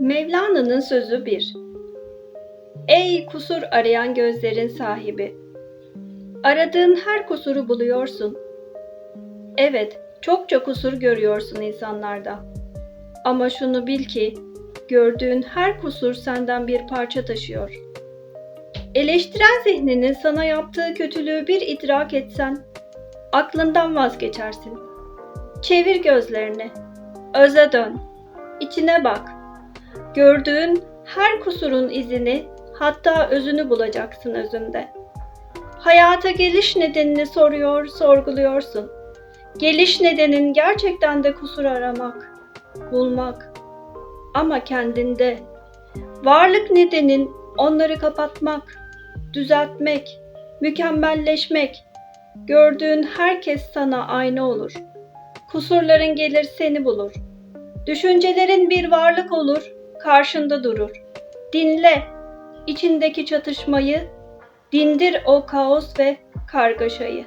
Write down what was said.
Mevlana'nın sözü bir. Ey kusur arayan gözlerin sahibi! Aradığın her kusuru buluyorsun. Evet, çokça kusur görüyorsun insanlarda. Ama şunu bil ki, gördüğün her kusur senden bir parça taşıyor. Eleştiren zihninin sana yaptığı kötülüğü bir idrak etsen, aklından vazgeçersin. Çevir gözlerini, öze dön, içine bak. Gördüğün her kusurun izini, hatta özünü bulacaksın özünde. Hayata geliş nedenini soruyor, sorguluyorsun. Geliş nedenin gerçekten de kusur aramak, bulmak. Ama kendinde. Varlık nedenin onları kapatmak, düzeltmek, mükemmelleşmek. Gördüğün herkes sana aynı olur. Kusurların gelir seni bulur. Düşüncelerin bir varlık olur, karşında durur. Dinle, içindeki çatışmayı, dindir o kaos ve kargaşayı.